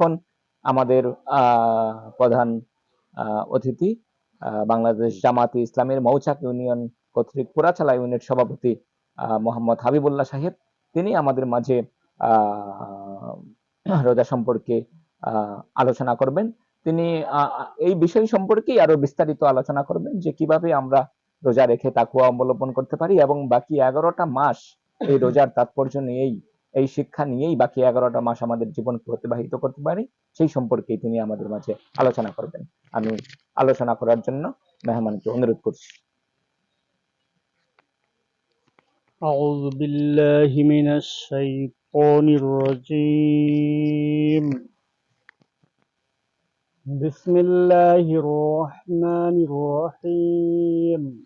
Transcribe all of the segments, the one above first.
এখন আমাদের প্রধান অতিথি বাংলাদেশ জামাতে ইসলামের মৌচাক ইউনিয়ন কর্তৃক পুরাচালা ইউনিট সভাপতি মোহাম্মদ হাবিবুল্লাহ সাহেব। তিনি আমাদের মাঝে রোজা সম্পর্কে আলোচনা করবেন। তিনি এই বিষয় সম্পর্কেই আরও বিস্তারিত আলোচনা করবেন যে কীভাবে আমরা রোজা রেখে তাকুয়া অবলম্বন করতে পারি এবং বাকি এগারোটা মাস এই রোজার তাৎপর্য নিয়েই এই শিক্ষা নিয়েই বাকি এগারোটা মাস আমাদের জীবনকে অতিবাহিত করতে পারি সেই সম্পর্কেই তিনি আমাদের মাঝে আলোচনা করবেন আমি আলোচনা করার জন্য মেহমানকে অনুরোধ করছি أعوذ بالله من الشيطان الرجيم بسم الله الرحمن الرحيم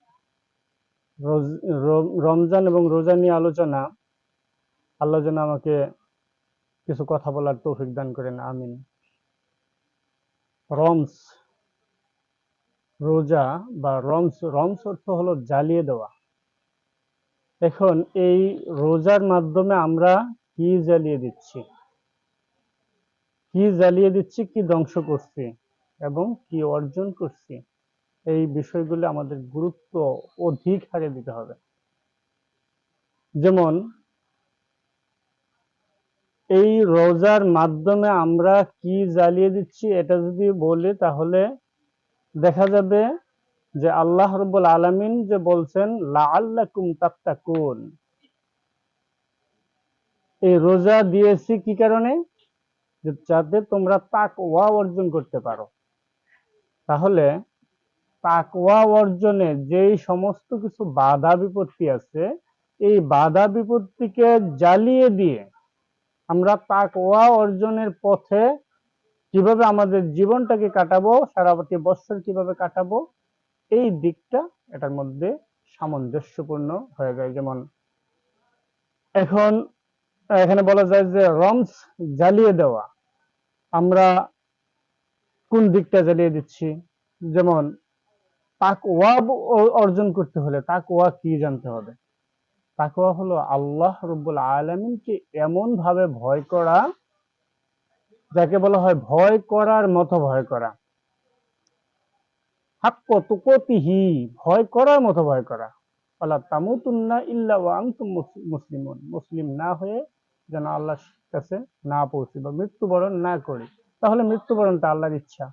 রমজান এবং রোজা নিয়ে আলোচনা, আল্লাহ যেন আমাকে কিছু কথা বলার তৌফিক দান করেন, আমিন। রমস, রোজা বা রমস রমস অর্থ হলো জ্বালিয়ে দেওয়া। এখন এই রোজার মাধ্যমে আমরা কি জ্বালিয়ে দিচ্ছি? কি জ্বালিয়ে দিচ্ছি? কি ধ্বংস করছি? এবং কি অর্জন করছি? এই বিষয়গুলো আমাদের গুরুত্ব অধিক হারে দিতে হবে। যেমন, এই রোজার মাধ্যমে আমরা কি জ্বালিয়ে দিচ্ছি এটা যদি বলি, তাহলে দেখা যাবে যে আল্লাহ রব্বুল আলামিন যে বলছেন, লাআল্লাকুম তাত্তাকুন। এই রোজা দিয়েছি কি কারণে? যাতে তোমরা তাক ওয়া অর্জন করতে পারো। তাহলে তাকওয়া অর্জনে যেই সমস্ত কিছু বাধা বিপত্তি আছে, এই বাধা বিপত্তিকে জ্বালিয়ে দিয়ে আমরা তাকওয়া অর্জনের পথে কীভাবে আমাদের জীবনটাকে কাটাবো সারাবর্তী বছর কীভাবে কাটাবো, এই দিকটা এটার মধ্যে সামঞ্জস্যপূর্ণ হয়ে যায়। যেমন এখন, এখানে বলা যায় যে রমস জ্বালিয়ে দেওয়া। আমরা কোন দিকটা জ্বালিয়ে দিচ্ছি? যেমন তাকওয়া অর্জন করতে হলে তাকওয়া কি জানতে হবে? তাকওয়া হলো আল্লাহ রব্বুল আলামিনকে এমন ভাবে ভয় করা, যাকে বলা হয় ভয় করার মতো ভয় করা। হাক্ক তুকতিহি, ভয় করার মতো ভয় করা। আল্লাহ তামুতুন্না ইল্লা ওয়া আনতুম মুস- মুসলিমুন। মুসলিম না হয়ে যেন আল্লাহর কাছে না পৌঁছি বা মৃত্যুবরণ না করি। তাহলে মৃত্যুবরণটা আল্লাহর ইচ্ছা।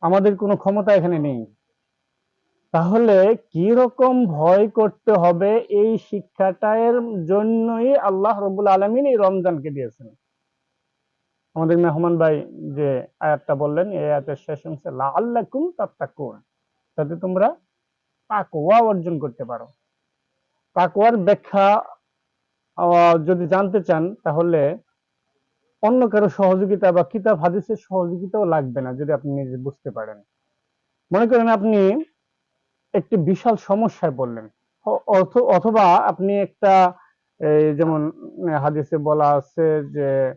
আমাদের কোনো ক্ষমতা এখানে নেই। তাহলে কি রকম ভয় করতে হবে এই শিক্ষাটার জন্যই আল্লাহ রবুল আলমিন এই রমজানকে দিয়েছেন। আমাদের মেহমান ভাই যে আয়াতটা বললেন, এই আয়াতের শেষ অংশে তাত্তাকুন যাতে তোমরা তাকওয়া অর্জন করতে পারো। তাকওয়ার ব্যাখ্যা যদি জানতে চান, তাহলে অন্য কারও সহযোগিতা বা কিতাব, হাদিসের সহযোগিতাও লাগবে না, যদি আপনি নিজে বুঝতে পারেন। মনে করেন আপনি একটি বিশাল সমস্যায় পড়লেন। অথ- অথবা আপনি একটা যেমন হাদিসে বলা আছে যে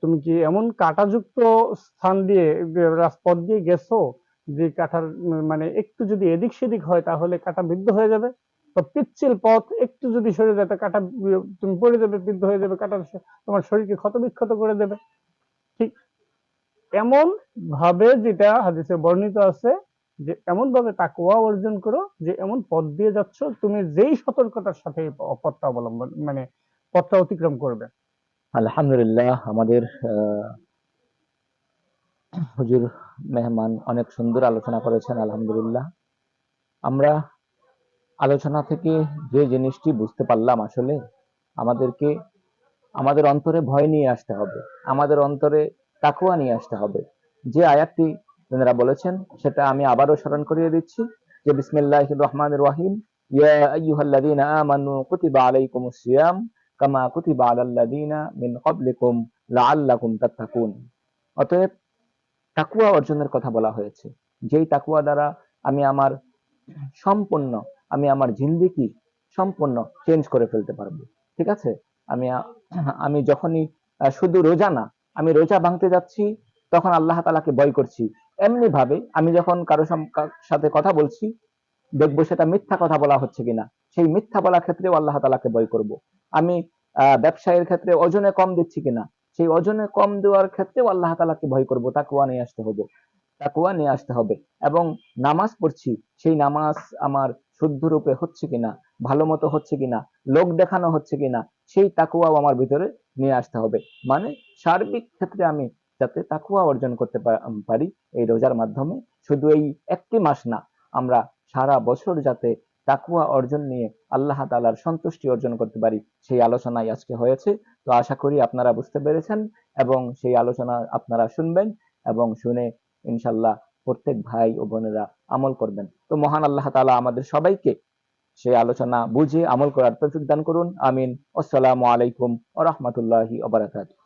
তুমি কি এমন কাঁটাযুক্ত স্থান দিয়ে রাজপথ দিয়ে গেছো, যে কাঁটার মানে একটু যদি এদিক সেদিক হয় তাহলে কাঁটা বিদ্ধ হয়ে যাবে? বা পিচ্ছিল পথ একটু যদি সরে যায়, তা কাঁটা তুমি পড়ে যাবে, বিদ্ধ হয়ে যাবে, কাঁটা তোমার শরীরকে ক্ষতবিক্ষত করে দেবে। ঠিক এমন ভাবে যেটা হাদিসে বর্ণিত আছে যে এমন ভাবে তাকওয়া অর্জন করো যে এমন পথ দিয়ে যাচ্ছ, তুমি যেই সতর্কতার সাথে পথটা অবলম্বন মানে পথটা অতিক্রম করবে। আলহামদুলিল্লাহ, আমাদের হুজুর মেহমান অনেক সুন্দর আলোচনা করেছেন, আলহামদুলিল্লাহ। আমরা আলোচনা থেকে যে জিনিসটি বুঝতে পারলাম আসলে, আমাদেরকে, আমাদের অন্তরে ভয় নিয়ে আসতে হবে, আমাদের অন্তরে তাকুয়া নিয়ে আসতে হবে। যে আয়াতটি তেনারা বলেছেন, সেটা আমি আবারও স্মরণ করিয়ে দিচ্ছি যে বিসমিল্লাহির রহমানির রহিম, ইয়া আইয়ুহাল্লাযীনা আমানু কুতিবা আলাইকুমুস সিয়াম কামা কুতিবা আলাল্লাযীনা মিন ক্বাবলিকুম লাআল্লাকুম তাত্তাকুন। অতএব অর্জনের কথা বলা হয়েছে। যেই দ্বারা আমি আমার সম্পূর্ণ, আমি আমার জিন্দিগি সম্পূর্ণ চেঞ্জ করে ফেলতে পারব। ঠিক আছে? আমি আমি যখনই শুধু রোজা না, আমি রোজা ভাঙতে যাচ্ছি, তখন আল্লাহ তালাকে ভয় করছি। এমনি ভাবে আমি যখন কারও সাথে কথা বলছি, দেখব সেটা মিথ্যা কথা বলা হচ্ছে কিনা। সেই মিথ্যা বলা ক্ষেত্রেও আল্লাহ তালাকে ভয় করব। আমি ব্যবসায়ের ক্ষেত্রে ওজনে কম দিচ্ছি কিনা, সেই ওজনে কম দেওয়ার ক্ষেত্রেও আল্লাহ তালাকে ভয় করব তাকুয়া নিয়ে আসতে হবে। তাকুয়া নিয়ে আসতে হবে। এবং নামাজ পড়ছি, সেই নামাজ আমার শুদ্ধ রূপে হচ্ছে কিনা ভালো মতো হচ্ছে কিনা, লোক দেখানো হচ্ছে কিনা, সেই তাকুয়াও আমার ভিতরে নিয়ে আসতে হবে। মানে সার্বিক ক্ষেত্রে আমি যাতে তাকুয়া অর্জন করতে পারি এই রোজার মাধ্যমে। শুধু এই একটি মাস না, আমরা সারা বছর যাতে তাকুয়া অর্জন নিয়ে আল্লাহ তাআলার সন্তুষ্টি অর্জন করতে পারি, সেই আলোচনাই আজকে হয়েছে। তো আশা করি আপনারা বুঝতে পেরেছেন এবং সেই আলোচনা আপনারা শুনবেন এবং শুনে ইনশাল্লাহ প্রত্যেক ভাই ও বোনেরা আমল করবেন। তো মহান আল্লাহ তাআলা আমাদের সবাইকে সেই আলোচনা বুঝে আমল করার তৌফিক দান করুন। আমিন। আসসালামু আলাইকুম ওয়া রাহমাতুল্লাহি